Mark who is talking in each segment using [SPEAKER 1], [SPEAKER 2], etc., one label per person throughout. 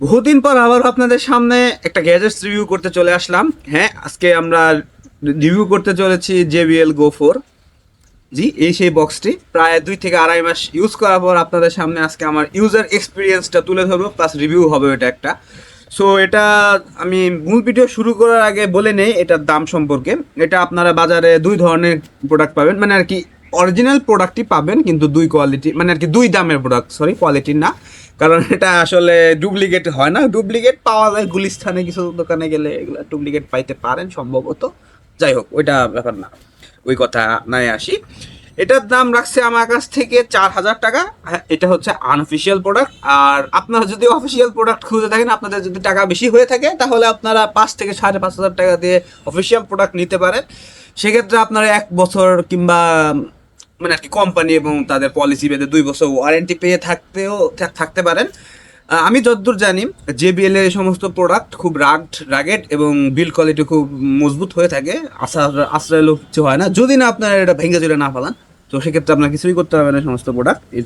[SPEAKER 1] বহুদিন পর আবার আপনাদের সামনে একটা গ্যাজেটস রিভিউ করতে চলে আসলাম। হ্যাঁ আজকে আমরা রিভিউ করতে চলেছি জেবিএল গো ফোর জি, এই সেই বক্সটি প্রায় দুই থেকে আড়াই মাস ইউজ করার পর আপনাদের সামনে আজকে আমার ইউজার এক্সপিরিয়েন্সটা তুলে ধরবো প্লাস রিভিউ হবে এটা একটা। সো এটা আমি মূল ভিডিও শুরু করার আগে বলে নেই, এটার দাম সম্পর্কে। এটা আপনারা বাজারে দুই ধরনের প্রোডাক্ট পাবেন মানে আর কি অরিজিনাল প্রোডাক্টই পাবেন কিন্তু দুই কোয়ালিটি মানে আর কি দুই দামের প্রোডাক্ট সরি কোয়ালিটির না। কারণ এটা আসলে ডুপ্লিকেট হয় না। ডুপ্লিকেট পাওয়া যায় গুলিস্থানে কিছু দোকানে গেলে এগুলো ডুপ্লিকেট পাইতে পারেন সম্ভবত। যাই হোক ওইটা ব্যাপার না। ওই কথা নাই আসি। এটার দাম রাখছে আমার কাছ থেকে চার হাজার টাকা। হ্যাঁ, এটা হচ্ছে আনঅফিসিয়াল প্রোডাক্ট আর আপনারা যদি অফিসিয়াল প্রোডাক্ট খুঁজে থাকেন আপনাদের যদি টাকা বেশি হয়ে থাকে তাহলে আপনারা পাঁচ থেকে সাড়ে পাঁচ হাজার টাকা দিয়ে অফিসিয়াল প্রোডাক্ট নিতে পারেন। সেক্ষেত্রে আপনারা এক বছর কিংবা মানে আর কি কোম্পানি এবং তাদের পলিসি বেঁধে দুই বছর ওয়ারেন্টি পেয়ে থাকতেও থাকতে পারেন। আমি যতদূর জানি জেবিএল এর সমস্ত প্রোডাক্ট খুব রাগড রাগেড এবং বিল কোয়ালিটি খুব মজবুত হয়ে থাকে। আশ্রয় আশ্রয় কিছু হয় না। যদি না আপনারা এটা ভেঙে চলে না ফেলান, তো সেক্ষেত্রে আপনার কিছুই করতে হবে না সমস্ত প্রোডাক্ট এই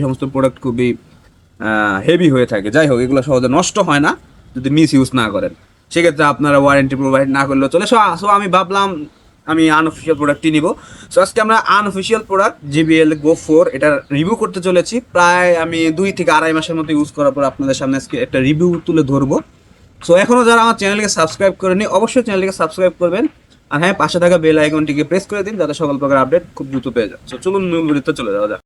[SPEAKER 1] সমস্ত- প্রোডাক্ট খুবই হেভি হয়ে থাকে। যাই হোক, এগুলো সহজে নষ্ট হয় না, যদি মিস ইউজ না করেন। সেক্ষেত্রে আপনারা ওয়ারেন্টি প্রোভাইড না করলেও চলে। সো আমি ভাবলাম আমি আনঅফিসিয়াল প্রোডাক্টই নিব। সো আজকে আমরা unofficial product JBL go four এটা রিভিউ করতে চলেছি। প্রায় আমি দুই থেকে আড়াই মাসের মতো ইউজ করার পর আপনাদের সামনে আজকে একটা রিভিউ তুলে ধরবো। সো এখনও যারা আমার চ্যানেলকে সাবস্ক্রাইব করেনি অবশ্যই চ্যানেলকে সাবস্ক্রাইব করবেন। আর হ্যাঁ পাশে থাকা বেল আইকনটিকে প্রেস করে দিন, যাতে সকল প্রকার আপডেট খুব দ্রুত পেয়ে যায় সো চলুন মূল চলে যাওয়া যাক।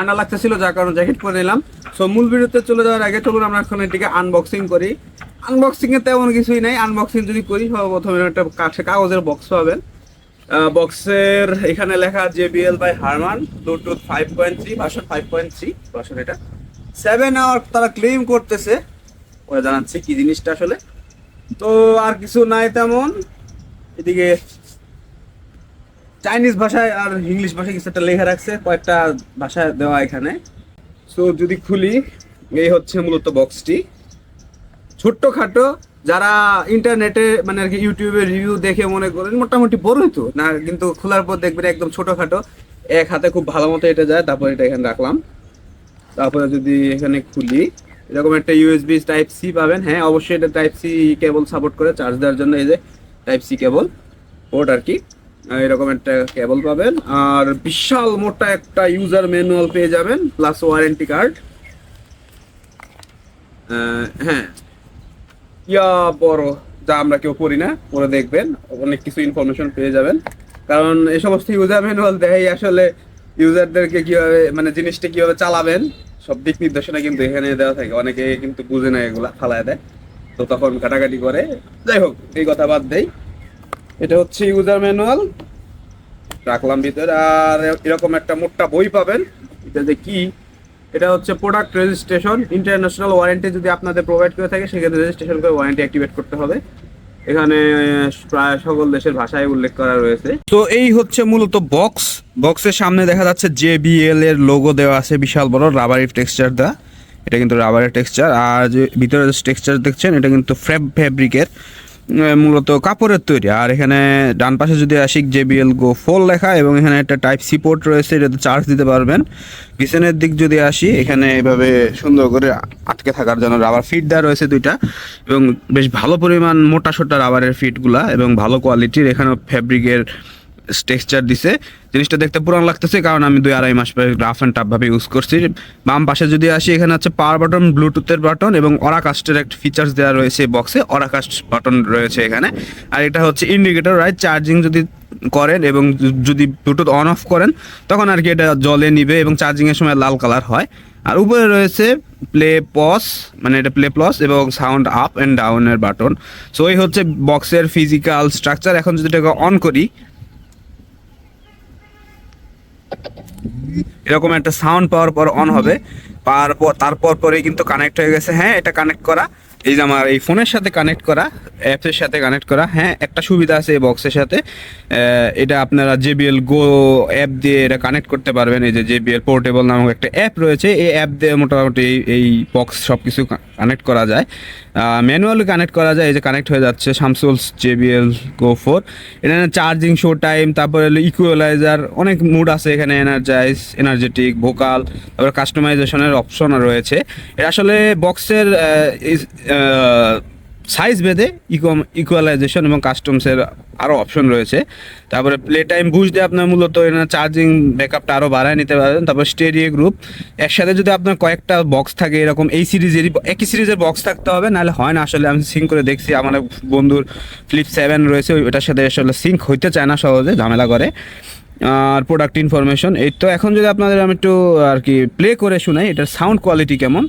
[SPEAKER 1] ঠান্ডা লাগতেছিল, যার কারণে জ্যাকেট পরে নিলাম। সো মূল ভিডিওতে চলে যাওয়ার আগে চলুন আমরা এখন এটিকে আনবক্সিং করি। আনবক্সিং এ তেমন কিছুই নাই। আনবক্সিং যদি করি প্রথমে একটা কাছে কাগজের বক্স পাবেন। বক্সের এখানে লেখা JBL by Harman bluetooth five point three version five point three version এটা। সেভেন আওয়ার তারা ক্লেম করতেছে। ওরা জানাচ্ছে কি জিনিসটা আসলে। তো আর কিছু নাই তেমন। এদিকে চাইনিজ ভাষায় আর ইংলিশ ভাষায় কিছু একটা লেখা রাখছে, কয়েকটা ভাষায় দেওয়া এখানে। সো যদি খুলি, এই হচ্ছে মূলত বক্সটি ছোট্ট খাটো যারা ইন্টারনেটে মানে আর কি ইউটিউবে রিভিউ দেখে মনে করেন, মোটামুটি বড়ই তো। না, কিন্তু খোলার পর দেখবেন একদম ছোটখাটো। এক হাতে খুব ভালো মতো এটা যায়, তারপর এটা এখানে রাখলাম। তারপরে যদি এখানে খুলি, এরকম একটা ইউএসবি টাইপ সি পাবেন। হ্যাঁ অবশ্যই এটা টাইপ সি কেবল সাপোর্ট করে চার্জ দেওয়ার জন্য এই যে টাইপ সি কেবল পোর্ট আর কি। এরকম একটা কেবল পাবেন। আর বিশাল মোটা একটা ইউজার ম্যানুয়াল পেয়ে যাবেন প্লাস ওয়ারেন্টি কার্ড হ্যাঁ। ইয়া বড়, যা আমরা কেউ করি না পরে দেখবেন, অনেক কিছু ইনফরমেশন পেয়ে যাবেন। কারণ এ সমস্ত ইউজার ম্যানুয়াল দেয় আসলে ইউজারদেরকে কীভাবে মানে জিনিসটা কীভাবে চালাবেন, সব দিক নির্দেশনা কিন্তু এখানে দেওয়া থাকে। অনেকে কিন্তু বুঝে না এগুলা, ফালায় দেয়। তো তখন কাটাকাটি করে। যাই হোক, এই কথা বাদ দেই। এটা হচ্ছে ইউজার ম্যানুয়াল রাখলাম ভিতরে, আর এরকম একটা মোটা বই পাবেন। এটা যে কি? এটা হচ্ছে প্রোডাক্ট রেজিস্ট্রেশন ইন্টারন্যাশনাল ওয়ারেন্টি যদি আপনাদের প্রোভাইড করে থাকে, সেক্ষেত্রে রেজিস্ট্রেশন করে ওয়ারেন্টি অ্যাক্টিভেট করতে হবে। এখানে, প্রায় সকল দেশের ভাষায় উল্লেখ করা রয়েছে। তো এই হচ্ছে মূলত বক্স বক্সের সামনে দেখা যাচ্ছে জে জেবিএল এর লোগো দেওয়া আছে, বিশাল বড় রাবারের টেক্সচার দেওয়া। এটা কিন্তু রাবারের টেক্সচার আর যে ভিতরে টেক্সচার দেখছেন, এটা কিন্তু ফ্যাব্রিকের মূলত কাপড়ের তৈরি। আর এখানে ডান পাশে যদি আসি জেবিএল গো ফোর লেখা এবং এখানে একটা টাইপ সি পোর্ট রয়েছে, এটাতে চার্জ দিতে পারবেন। পিছনের দিক যদি আসি, এখানে এভাবে সুন্দর করে আটকে থাকার জন্য রাবার ফিট দেওয়া রয়েছে দুইটা এবং বেশ ভালো পরিমাণ মোটা সোটা রাবারের ফিটগুলা এবং ভালো কোয়ালিটির এখানেও ফ্যাব্রিকের টেক্সচার দিছে। জিনিসটা দেখতে পুরান লাগতেছে, কারণ আমি দুই আড়াই মাস পরে রাফ অ্যান্ড টাফ ভাবে ইউজ করছি। বাম পাশে যদি আসি, এখানে হচ্ছে পাওয়ার বাটন ব্লুটুথের বাটন এবং অরাকাস্টের একটা ফিচার্স দেওয়া রয়েছে বক্সে অরাকাস্ট বাটন রয়েছে এখানে। আর এটা হচ্ছে ইন্ডিকেটর রাইট চার্জিং যদি করেন এবং যদি ব্লুটুথ অন অফ করেন, তখন আর কি এটা জলে নিবে এবং চার্জিংয়ের সময় লাল কালার হয়। আর উপরে রয়েছে প্লে পস মানে এটা প্লে প্লস এবং সাউন্ড আপ অ্যান্ড ডাউনের বাটন সো এই হচ্ছে বক্সের ফিজিক্যাল স্ট্রাকচার এখন যদি এটাকে অন করি এরকম একটা সাউন্ড পাওয়ার পর অন হবে। পাওয়ার পর, তারপর পরে কিন্তু কানেক্ট হয়ে গেছে। হ্যাঁ এটা কানেক্ট করা। এই যে আমার এই ফোনের সাথে কানেক্ট করা অ্যাপসের সাথে কানেক্ট করা হ্যাঁ একটা সুবিধা আছে এই বক্সের সাথে। এটা আপনারা জেবিএল গো অ্যাপ দিয়ে এটা কানেক্ট করতে পারবেন। এই যে জেবিএল পোর্টেবল নামক একটা অ্যাপ রয়েছে, এই অ্যাপ দিয়ে মোটামুটি এই- বক্স সব কিছু কানেক্ট করা যায়। ম্যানুয়ালি কানেক্ট করা যায়, এই যে কানেক্ট হয়ে যাচ্ছে শামসুলস জেবিএল গো ফোর এটা চার্জিং শো টাইম তারপরে হলো ইকুয়ালাইজার অনেক মুড আছে এখানে এনার্জাইজ এনার্জেটিক ভোকাল তারপরে কাস্টমাইজেশনের অপশন রয়েছে। এটা আসলে বক্সের সাইজ ভেদে ইকুয়ালাইজেশন এবং কাস্টমসের আরও অপশন রয়েছে। তারপরে প্লে টাইম বুঝ দিয়ে আপনার মূলত চার্জিং ব্যাকআপটা আরও বাড়ায় নিতে পারবেন তারপর স্টেডিও গ্রুপ একসাথে যদি আপনার কয়েকটা বক্স থাকে, এরকম এই সিরিজেরই, একই সিরিজের বক্স থাকতে হবে, নাহলে হয় না। আসলে আমি সিঙ্ক করে দেখছি, আমার বন্ধুর ফ্লিপ সেভেন রয়েছে, ওই- ওটার সাথে আসলে সিঙ্ক হইতে চায় না সহজে, ঝামেলা করে। আর প্রোডাক্ট ইনফরমেশন এই তো এখন যদি আপনাদের আমি একটু, আর কি প্লে করে শোনাই, এটার সাউন্ড কোয়ালিটি কেমন?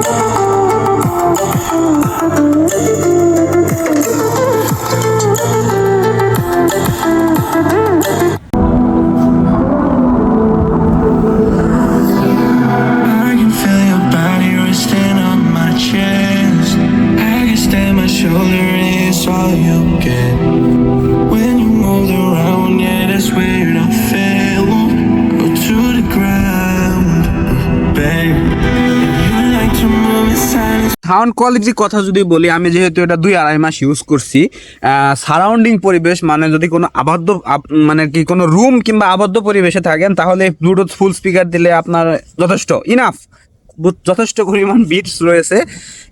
[SPEAKER 2] I
[SPEAKER 1] সাউন্ড কোয়ালিটির কথা যদি বলি, আমি যেহেতু এটা দুই আড়াই মাস ইউজ করছি সারাউন্ডিং পরিবেশ মানে যদি কোনো আবদ্ধ মানে কি কোনো রুম কিংবা আবদ্ধ পরিবেশে থাকেন, তাহলে ব্লুটুথ ফুল স্পিকার দিলে আপনার যথেষ্ট ইনাফ যথেষ্ট পরিমাণ বিটস রয়েছে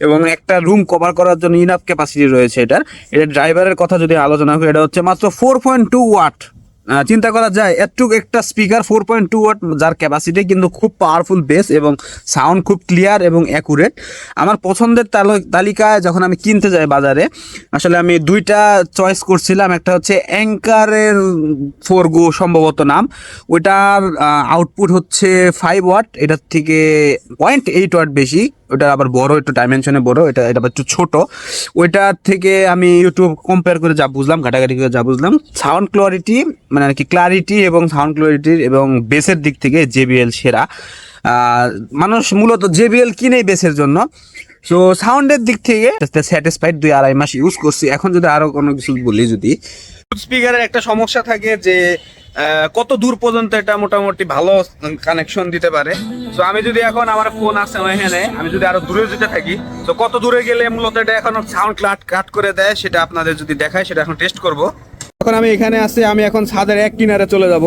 [SPEAKER 1] এবং একটা রুম কভার করার জন্য ইনাফ ক্যাপাসিটি রয়েছে এটার। এটা ড্রাইভারের কথা যদি আলোচনা করি, এটা হচ্ছে মাত্র ফোর পয়েন্ট টু ওয়াট চিন্তা করা যায়, এতটুকু একটা speaker four point two watt যার ক্যাপাসিটি কিন্তু খুব পাওয়ারফুল বেস এবং সাউন্ড খুব ক্লিয়ার এবং অ্যাকুরেট আমার পছন্দের তাল- তালিকায় যখন আমি কিনতে যাই বাজারে, আসলে আমি দুইটা চয়েস করছিলাম, একটা হচ্ছে অ্যাঙ্কারের ফোর গো সম্ভবত নাম, ওইটার আউটপুট হচ্ছে ফাইভ ওয়াট এটার থেকে পয়েন্ট এইট ওয়াট বেশি। ওটা আবার বড়, একটু ডাইমেনশনে বড়, এটা এটা একটু ছোট। ওইটা থেকে আমি ইউটিউব কম্পেয়ার করে যা বুঝলাম, ঘাটাঘাটি করে যা বুঝলাম সাউন্ড ক্লারিটি মানে আর কি ক্লারিটি এবং সাউন্ড ক্লারিটির এবং বেসের দিক থেকে জেবিএল সেরা। মানুষ মূলত জেবিএল কিনেই বেসের জন্য। সো সাউন্ডের দিক থেকে স্যাটিসফাইড দুই আড়াই মাস ইউজ করছি। এখন যদি আরও কোনো কিছু বলি যদি। স্পিকারের একটা সমস্যা থাকে যে কত দূর পর্যন্ত এটা মোটামুটি ভালো কানেকশন দিতে পারে। তো আমি যদি এখন আমার ফোন আছে এখানে, আমি যদি আরও দূরে যেতে থাকি, তো কত দূরে গেলে মূলত এটা এখন সাউন্ড কাট কাট করে দেয়, সেটা আপনাদের যদি দেখায়, সেটা এখন টেস্ট করব। এখন আমি এখানে আছি, আমি এখন ছাদের এক কিনারে চলে যাব।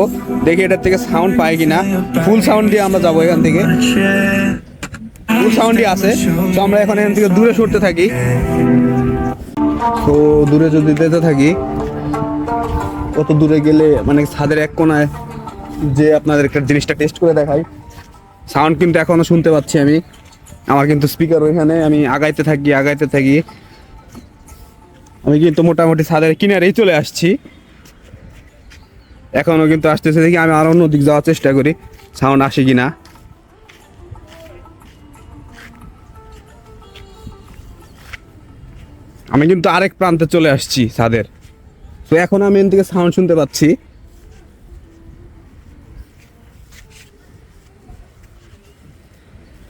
[SPEAKER 1] দেখি এটার থেকে সাউন্ড পাই কিনা। ফুল সাউন্ড দিয়ে আমরা যাব এখান থেকে। সাউন্ডই আছে। তো আমরা এখন এখান থেকে দূরে সরতে থাকি। তো দূরে যদি যেতে থাকি কত দূরে গেলে মানে ছাদের এক কোনায় যে আপনাদের একটা জিনিসটা টেস্ট করে দেখাই। সাউন্ড কিন্তু এখনও শুনতে পাচ্ছি আমি। আমার কিন্তু স্পিকার ওইখানে, আমি আগাইতে থাকি আগাইতে থাকি। আমি কিন্তু মোটামুটি ছাদের কিনারেই চলে আসছি। এখনও কিন্তু আসতেছে দেখি আমি আরও অন্যদিক যাওয়ার চেষ্টা করি। সাউন্ড আসে কিনা। আমি কিন্তু আরেক প্রান্তে চলে আসছি, ছাদের। তো এখন আমি এখান থেকে সাউন্ড শুনতে পাচ্ছি।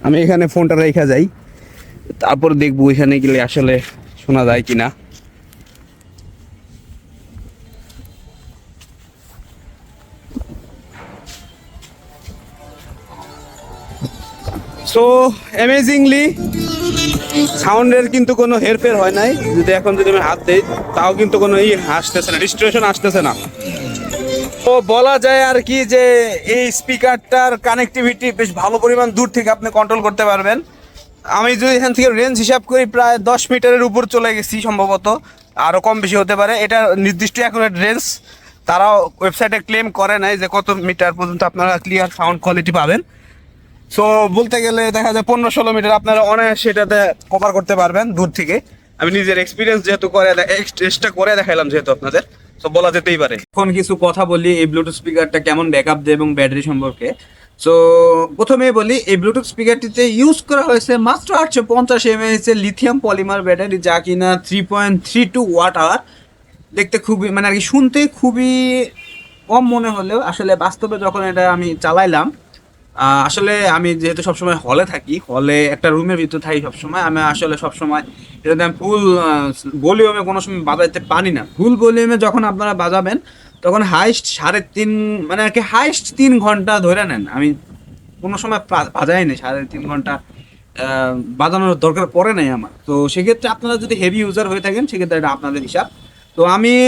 [SPEAKER 1] আমি এখানে ফোনটা রেখা যাই, তারপর দেখব এখানে গেলে আসলে শোনা যায় কিনা। সো অ্যামেজিংলি সাউন্ডের কিন্তু কোনো হেরফের হয় নাই। যদি এখন যদি আমি হাত দেই, তাও কিন্তু কোনো ই আসতেছে না রেজিস্ট্রেশন আসতেছে না। তো বলা যায় আর কি যে এই স্পিকারটার কানেক্টিভিটি বেশ ভালো পরিমাণ দূর থেকে আপনি কন্ট্রোল করতে পারবেন। আমি যদি এখান থেকে রেঞ্জ হিসাব করি, প্রায় দশ মিটারের উপর চলে গেছি সম্ভবত আরও কম বেশি হতে পারে। এটা নির্দিষ্ট অ্যাকুরেট রেঞ্জ তারাও ওয়েবসাইটে ক্লেম করে নাই যে কত মিটার পর্যন্ত আপনারা ক্লিয়ার সাউন্ড কোয়ালিটি পাবেন। সো বলতে গেলে দেখা যায় পনেরো ষোলো মিটার আপনারা অনায়াসে এটাতে কভার করতে পারবেন দূর থেকে। আমি নিজের এক্সপিরিয়েন্স যেহেতু করে এক্সট্রা করে দেখাইলাম যেহেতু আপনাদের। তো বলা যেতেই পারে। এখন কিছু কথা বলি, এই ব্লুটুথ স্পিকারটা কেমন ব্যাকআপ দেয় এবং ব্যাটারি সম্পর্কে। সো প্রথমে বলি, এই ব্লুটুথ স্পিকারটিতে ইউজ করা হয়েছে মাত্র আটশো পঞ্চাশ এমএএইচ এর লিথিয়াম পলিমার ব্যাটারি যা কিনা three point three two watt hour দেখতে খুবই মানে আর কি শুনতে খুবই কম মনে হলেও, আসলে বাস্তবে যখন এটা আমি চালাইলাম আসলে আমি যেহেতু সবসময় হলে থাকি হলে একটা রুমের ভিতর থাকি সবসময়। আমি আসলে সবসময় এটাতে আমি ফুল ভলিউমে কোনো সময় বাজাইতে পারি না। ফুল ভলিউমে যখন আপনারা বাজাবেন, তখন হাইস্ট সাড়ে তিন মানে আর কি হাইস্ট তিন ঘণ্টা ধরে নেন। আমি কোনো সময় পা- বাজাইনি সাড়ে তিন ঘণ্টা বাজানোর দরকার পড়ে নাই আমার। তো সেক্ষেত্রে আপনারা যদি হেভি ইউজার হয়ে থাকেন, সেক্ষেত্রে এটা আপনাদের হিসাব। তো আমি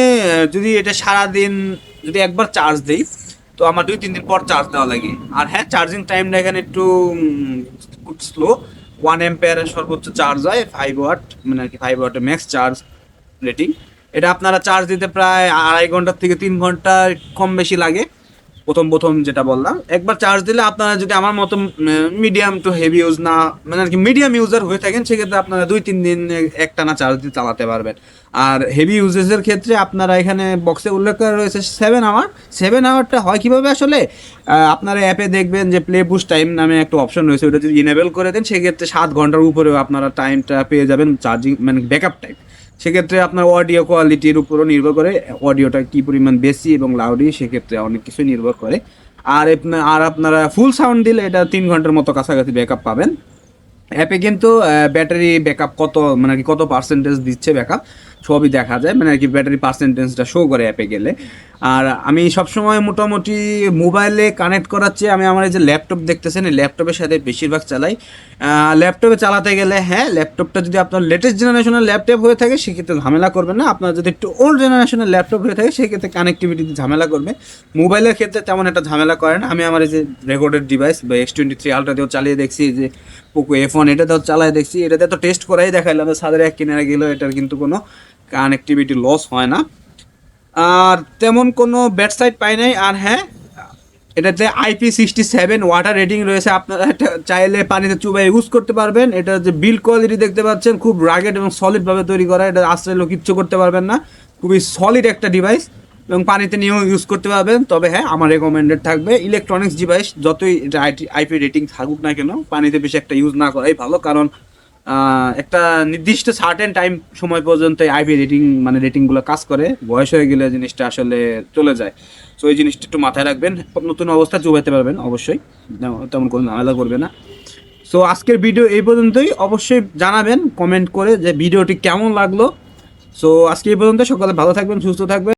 [SPEAKER 1] যদি এটা সারাদিন যদি একবার চার্জ দিই তো আমার দুই, তিন দিন পর চার্জ দেওয়া লাগে। আর হ্যাঁ চার্জিং টাইমটা এখানে একটু স্লো ওয়ান এম্পেয়ারের সর্বোচ্চ চার্জ হয় ফাইভ ওয়াট মানে আর কি ফাইভ ওয়াটের ম্যাক্স চার্জ রেটিং এটা আপনারা চার্জ দিতে প্রায় আড়াই ঘণ্টার থেকে তিন ঘণ্টা কম বেশি লাগে। প্রথম প্রথম যেটা বললাম, একবার চার্জ দিলে আপনারা যদি আমার মতো মিডিয়াম টু হেভি ইউজ না মানে আর কি মিডিয়াম ইউজার হয়ে থাকেন, সেক্ষেত্রে আপনারা দুই তিন দিন একটানা চার্জ দিয়ে চালাতে পারবেন। আর হেভি ইউজেসের ক্ষেত্রে আপনারা এখানে বক্সে উল্লেখ করা রয়েছে সেভেন আওয়ার সেভেন আওয়ারটা হয় কীভাবে আসলে? আপনারা অ্যাপে দেখবেন যে প্লে বুস্ট টাইম নামে একটা অপশন রয়েছে, ওটা যদি ইনেবল করে দেন, সেক্ষেত্রে সাত ঘণ্টার উপরেও আপনারা টাইমটা পেয়ে যাবেন চার্জিং মানে ব্যাকআপ টাইম সেক্ষেত্রে আপনার অডিও কোয়ালিটির উপরও নির্ভর করে অডিওটা কি পরিমাণ বেশি এবং লাউডি সেক্ষেত্রে অনেক কিছুই নির্ভর করে। আর আর আপনারা ফুল সাউন্ড দিলে এটা তিন ঘণ্টার মতো কাছাকাছি ব্যাকআপ পাবেন। অ্যাপে কিন্তু ব্যাটারি ব্যাকআপ কত মানে কি কত পার্সেন্টেজ দিচ্ছে ব্যাকআপ সবই দেখা যায়। মানে আর কি ব্যাটারি পার্সেন্টেজটা শো করে অ্যাপে গেলে। আর আমি সবসময় মোটামুটি মোবাইলে কানেক্ট করার চেয়ে আমি আমার এই যে ল্যাপটপ দেখতেছেন, এই ল্যাপটপের সাথে বেশিরভাগ চালাই। ল্যাপটপে চালাতে গেলে হ্যাঁ ল্যাপটপটা যদি আপনার লেটেস্ট জেনারেশনের ল্যাপটপ হয়ে থাকে, সেক্ষেত্রে ঝামেলা করবে না। আপনার যদি একটু ওল্ড জেনারেশনের ল্যাপটপ হয়ে থাকে, সেক্ষেত্রে কানেক্টিভিটিতে ঝামেলা করবে। মোবাইলের ক্ষেত্রে তেমন একটা ঝামেলা করে না। আমি আমার এই যে রেকর্ডেড ডিভাইস বা এক্স টোয়েন্টি থ্রি আলট্রা দিয়েও চালিয়ে দেখছি যে পোকো এফ ওয়ান এটাতেও চালিয়ে দেখছি। এটাতে তো টেস্ট করাই দেখাইলাম সাদের এক কিনারে গেলেও এটার কিন্তু কোনো কানেক্টিভিটি লস হয় না। আর তেমন কোনো ব্যাট সাইড পাই নাই। আর হ্যাঁ এটাতে IP sixty seven water rating রয়েছে। আপনারা এটা চাইলে পানিতে চুবাই ইউজ করতে পারবেন। এটা যে বিল কোয়ালিটি দেখতে পাচ্ছেন, খুব রাগেড এবং সলিডভাবে তৈরি করা। এটা আশ্রয় লোক কিচ্ছু করতে পারবেন না। খুবই সলিড একটা ডিভাইস এবং পানিতে নিয়েও ইউজ করতে পারবেন। তবে হ্যাঁ আমার রেকমেন্ডেড থাকবে ইলেকট্রনিক্স ডিভাইস যতই আইপি রেটিং থাকুক না কেন, পানিতে বেশি একটা ইউজ না করাই ভালো। কারণ একটা নির্দিষ্ট সার্টেন টাইম সময় পর্যন্ত আইপি রেটিং মানে রেটিংগুলো কাজ করে, বয়স হয়ে গেলে জিনিসটা আসলে চলে যায়। সো এই জিনিসটা একটু মাথায় রাখবেন, নতুন অবস্থা চুবাইতে পারবেন, অবশ্যই। তেমন কোনো ঝামেলা করবে না। সো আজকের ভিডিও এই পর্যন্তই। অবশ্যই জানাবেন কমেন্ট করে যে ভিডিওটি কেমন লাগল। সো আজকে এই পর্যন্ত, সকালে ভালো থাকবেন, সুস্থ থাকবেন।